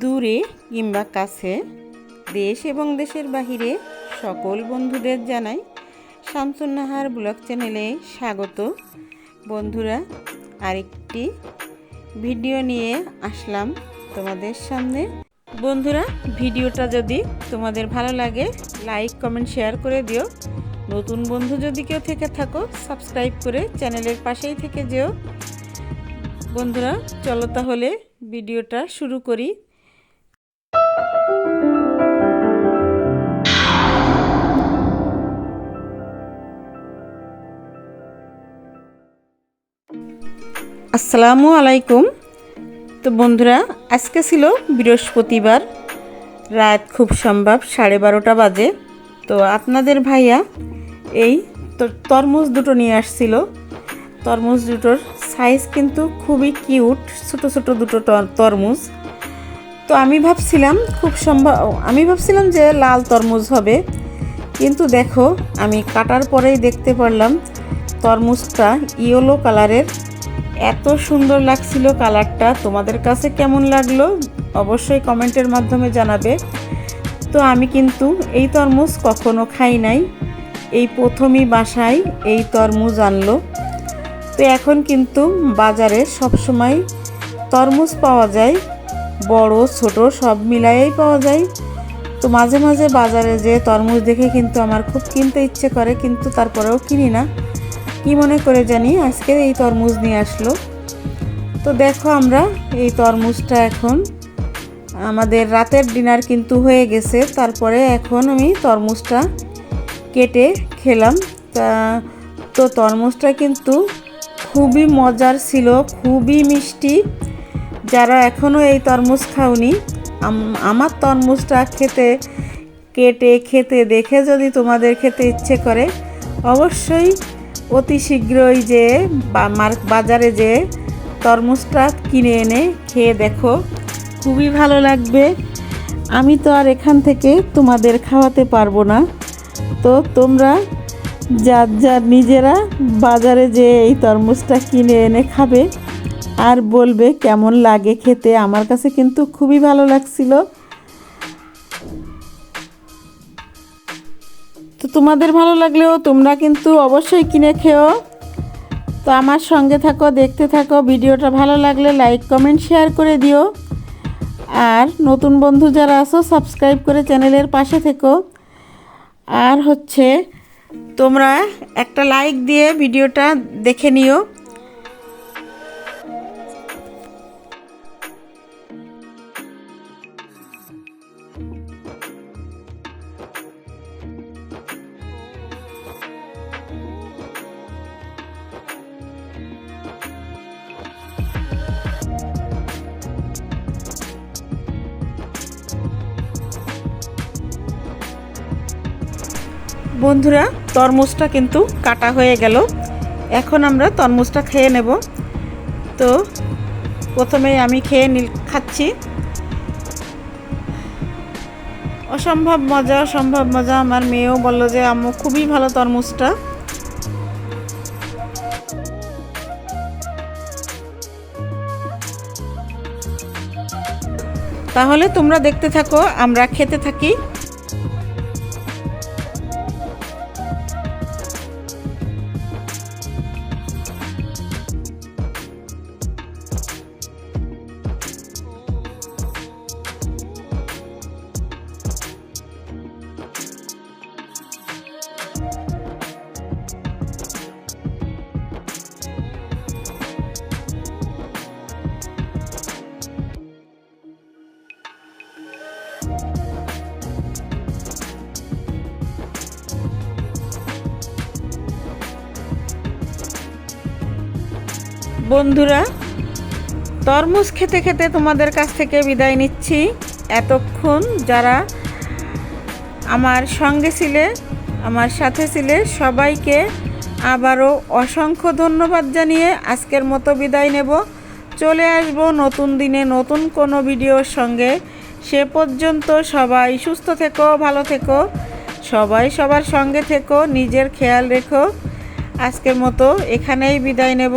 দূরে কিংবা কাছে দেশ এবং দেশের বাহিরে সকল বন্ধুদের জানাই শামসুন্নাহার ব্লগ চ্যানেলে স্বাগত। বন্ধুরা, আরেকটি ভিডিও নিয়ে আসলাম তোমাদের সামনে। বন্ধুরা, ভিডিওটা যদি তোমাদের ভালো লাগে, লাইক, কমেন্ট, শেয়ার করে দিও। নতুন বন্ধু যদি কেউ থেকে থাকো, সাবস্ক্রাইব করে চ্যানেলের পাশেই থেকে যেও। বন্ধুরা, চলো তাহলে ভিডিওটা শুরু করি। আসসালামু আলাইকুম। তো বন্ধুরা, আজকে ছিল বৃহস্পতিবার, রাত খুব সম্ভব সাড়ে বারোটা বাজে। তো আপনাদের ভাইয়া এই তরমুজ দুটো নিয়ে আসছিল। তরমুজ দুটোর সাইজ কিন্তু খুবই কিউট ছোট ছোট দুটো তরমুজ। তো আমি ভাবছিলাম খুব সম্ভব, আমি ভাবছিলাম যে লাল তরমুজ হবে। কিন্তু দেখো, আমি কাটার পরেই দেখতে পারলাম তরমুজটা ইয়েলো কালারের এত সুন্দর লাগছিল কালারটা। তোমাদের কাছে কেমন লাগল? অবশ্যই কমেন্টের মাধ্যমে জানাবে। তো আমি কিন্তু এই তরমুজ কখনো খাই নাই। এই প্রথমই বাসায় এই তরমুজ আনলো। তো এখন কিন্তু বাজারে সবসময় তরমুজ পাওয়া যায়। বড়, ছোট, সব মিলায়েই পাওয়া যায়। তো মাঝে মাঝে বাজারে যে তরমুজ দেখে কিন্তু আমার খুব কিনতে ইচ্ছে করে, কিন্তু তারপরেও কিনি না। কি মনে করে জানি? আজকে এই তরমুজ নিয়ে আসলো। তো দেখো আমরা এই তরমুজটা এখন, আমাদের রাতের ডিনার কিন্তু হয়ে গেছে। তারপরে এখন আমি তরমুজটা কেটে খেলাম। তা, তো তরমুজটা কিন্তু খুবই মজার ছিল, খুবই মিষ্টি। যারা এখনও এই তরমুজ খাওনি আমার তরমুজটা খেতে, কেটে খেতে দেখে যদি তোমাদের খেতে ইচ্ছে করে, অবশ্যই অতি শীঘ্রই যে বাজারে যে তরমুজটা কিনে এনে খেয়ে দেখো, খুবই ভালো লাগবে। আমি তো আর এখান থেকে তোমাদের খাওয়াতে পারব না। তো তোমরা যার যার নিজেরা বাজারে যে এই তরমুজটা কিনে এনে খাবে, আর বলবে কেমন লাগে খেতে। আমার কাছে কিন্তু খুবই ভালো লাগছিল। তো তোমাদের ভালো লাগলেও তোমরা কিন্তু অবশ্যই কিনে খেও। তো আমার সঙ্গে থাকো, দেখতে থাকো। ভিডিওটা ভালো লাগলে লাইক, কমেন্ট, শেয়ার করে দিও। আর নতুন বন্ধু যারা আছো, সাবস্ক্রাইব করে চ্যানেলের পাশে থেকো। আর হচ্ছে, তোমরা একটা লাইক দিয়ে ভিডিওটা দেখে নিও। বন্ধুরা, তরমুজটা কিন্তু কাটা হয়ে গেল। এখন আমরা তরমুজটা খেয়ে নেব। তো প্রথমে আমি খেয়ে নিল, খাচ্ছি। অসম্ভব মজা অসম্ভব মজা। আমার মেয়েও বলল যে, আম্মু, খুবই ভালো তরমুজটা। তাহলে তোমরা দেখতে থাকো, আমরা খেতে থাকি। বন্ধুরা, তরমুজ খেতে খেতে তোমাদের কাছ থেকে বিদায় নিচ্ছি। এতক্ষণ যারা আমার সঙ্গে ছিলে, আমার সাথে ছিলে, সবাইকে আবারও অসংখ্য ধন্যবাদ জানিয়ে আজকের মতো বিদায় নেব। চলে আসব নতুন দিনে নতুন কোনো ভিডিওর সঙ্গে। সে পর্যন্ত সবাই সুস্থ থেকো, ভালো থেকো। সবাই সবার সঙ্গে থেকো, নিজের খেয়াল রেখো। আজকের মতো এখানেই বিদায় নেব।